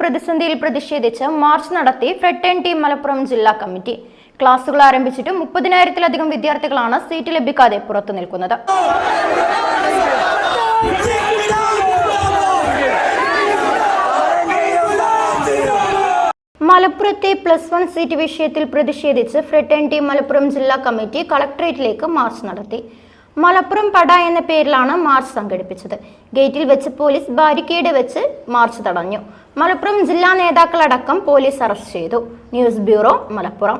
പ്രതിസന്ധിയിൽ പ്രതിഷേധിച്ച് മാർച്ച് നടത്തി ഫ്രെട്ടേൺ ടീം മലപ്പുറം ജില്ലാ കമ്മിറ്റി. ക്ലാസുകൾ ആരംഭിച്ചിട്ട് മുപ്പതിനായിരത്തിലധികം വിദ്യാർത്ഥികളാണ് സീറ്റ് ലഭിക്കാതെ പുറത്തു നിൽക്കുന്നത്. മലപ്പുറത്തെ പ്ലസ് വൺ സീറ്റ് വിഷയത്തിൽ പ്രതിഷേധിച്ച് ഫ്രട്ടേൺ ടീം മലപ്പുറം ജില്ലാ കമ്മിറ്റി കളക്ടറേറ്റിലേക്ക് മാർച്ച് നടത്തി. മലപ്പുറം പട എന്ന പേരിലാണ് മാർച്ച് സംഘടിപ്പിച്ചത്. ഗേറ്റിൽ വെച്ച് പോലീസ് ബാരിക്കേഡ് വെച്ച് മാർച്ച് തടഞ്ഞു. മലപ്പുറം ജില്ലാ നേതാക്കളടക്കം പോലീസ് അറസ്റ്റ് ചെയ്തു. News bureau Malappuram.